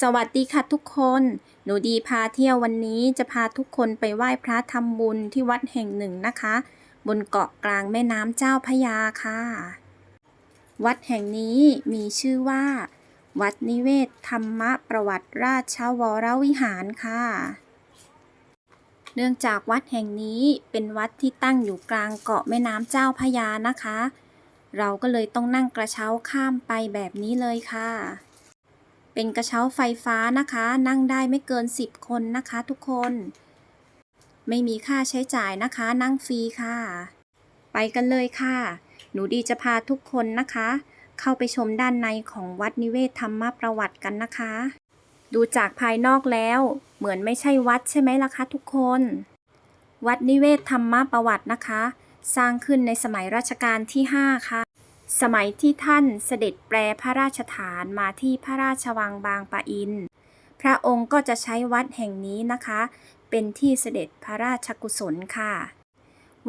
สวัสดีค่ะทุกคน หนูดีพาเที่ยววันนี้จะพาทุกคนไปไหว้พระทำบุญที่วัดแห่งหนึ่งนะคะ บนเกาะกลางแม่น้ำเจ้าพยาค่ะ วัดแห่งนี้มีชื่อว่า วัดนิเวศธรรมประวัติราชวรวิหารค่ะ เนื่องจากวัดแห่งนี้เป็นวัดที่ตั้งอยู่กลางเกาะแม่น้ำเจ้าพยานะคะ เราก็เลยต้องนั่งกระเช้าข้ามไปแบบนี้เลยค่ะ เป็นกระเช้าไฟฟ้านะคะ นั่งได้ไม่เกิน 10 คนนะคะทุกคน ไม่มีค่าใช้จ่ายนะคะ นั่งฟรีค่ะ ไปกันเลยค่ะ หนูดีจะพาทุกคนนะคะ เข้าไปชมด้านในของวัดนิเวศธรรมประวัติกันนะคะ ดูจากภายนอกแล้ว เหมือนไม่ใช่วัดใช่ไหมล่ะคะทุกคน วัดนิเวศธรรมประวัตินะคะ สร้างขึ้นในสมัยรัชกาลที่ 5 ค่ะ สมัยที่ท่านเสด็จแปรพระราชฐานมาที่พระราชวังบางปะอิน พระองค์ก็จะใช้วัดแห่งนี้นะคะ เป็นที่เสด็จพระราชกุศลค่ะ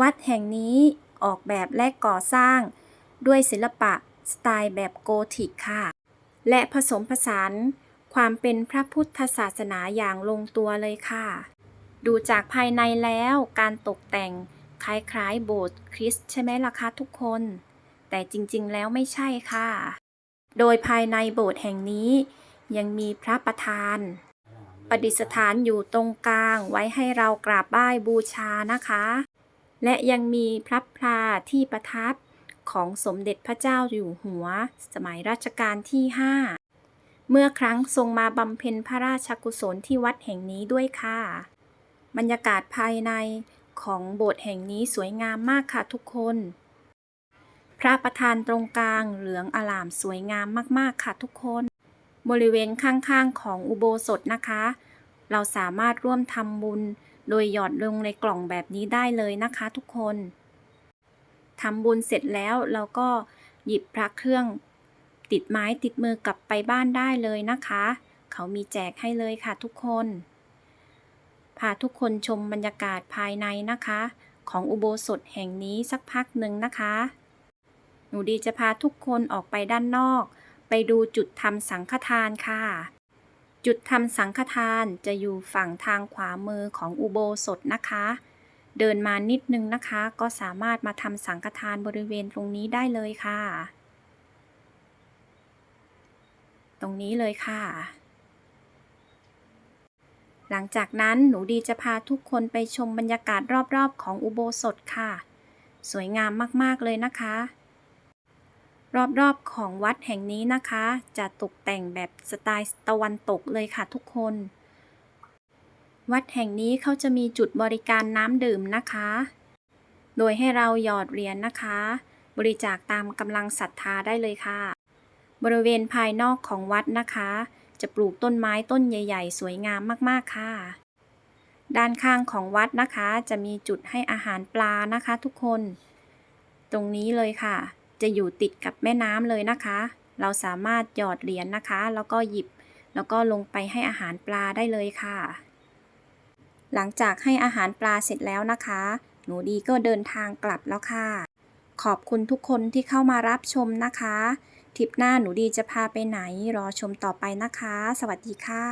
วัดแห่งนี้ออกแบบและก่อสร้าง ด้วยศิลปะสไตล์แบบโกธิกค่ะ และผสมผสานความเป็นพระพุทธศาสนาอย่างลงตัวเลยค่ะ ดูจากภายในแล้วการตกแต่งคล้ายๆโบสถ์คริสต์ใช่ไหมล่ะคะทุกคน แต่จริงๆ แล้วไม่ใช่ค่ะ โดยภายในโบสถ์แห่งนี้ ยังมีพระประธาน ประดิษฐานอยู่ตรงกลางไว้ให้เรากราบไหว้บูชานะคะ และยังมีพระพลาที่ประทับของสมเด็จพระเจ้าอยู่หัว สมัยรัชกาลที่ 5 เมื่อครั้งทรงมาบำเพ็ญพระราชกุศลที่วัดแห่งนี้ด้วยค่ะ บรรยากาศภายในของโบสถ์แห่งนี้สวยงามมากค่ะทุกคน พระประธานตรงกลางเหลืองอลามสวยงามมาก ๆ ค่ะทุกคน บริเวณข้างๆ ของอุโบสถนะคะ เราสามารถร่วมทำบุญโดยหยอดลงในกล่องแบบนี้ได้เลยนะคะทุกคนทำบุญเสร็จแล้วเราก็หยิบพระเครื่อง ติดไม้ติดมือกลับไปบ้านได้เลยนะคะ เขามีแจกให้เลยค่ะทุกคน พาทุกคนชมบรรยากาศภายในนะคะ ของอุโบสถแห่งนี้สักพักหนึ่งนะคะ หนูดีจะพาทุกคนออกไปด้านนอก ไปดูจุดทำสังฆทานค่ะ จุดทำสังฆทานจะอยู่ฝั่งทางขวามือของอุโบสถนะคะ เดินมานิดนึงนะคะ ก็สามารถมาทำสังฆทานบริเวณตรงนี้ได้เลยค่ะ ตรงนี้เลยค่ะหลังจากนั้นหนูดีจะพาทุกคนไปชมบรรยากาศรอบๆ ของอุโบสถค่ะ สวยงามมากๆเลยนะคะ รอบๆของวัดแห่งนี้นะคะ จะตกแต่งแบบสไตล์ตะวันตกเลยค่ะทุกคน วัดแห่งนี้เขาจะมีจุดบริการน้ำดื่มนะคะ โดยให้เราหยอดเหรียญนะคะ บริจาคตามกำลังศรัทธาได้เลยค่ะ บริเวณภายนอกของวัดนะคะ จะปลูกต้นไม้ต้นใหญ่ ๆ สวยงามมากๆค่ะ ด้านข้างของวัดนะคะ จะมีจุดให้อาหารปลานะคะ ทุกคน ตรงนี้เลยค่ะ จะอยู่ติดกับแม่น้ำเลยนะคะ เราสามารถหยอดเหรียญนะคะ แล้วก็หยิบ แล้วก็ลงไปให้อาหารปลาได้เลยค่ะ หลังจากให้อาหารปลาเสร็จแล้วนะคะ หนูดีก็เดินทางกลับแล้วค่ะ ขอบคุณทุกคนที่เข้ามารับชมนะคะทริปหน้าหนูดีจะพาไปไหนรอชมต่อไปนะคะ สวัสดีค่ะ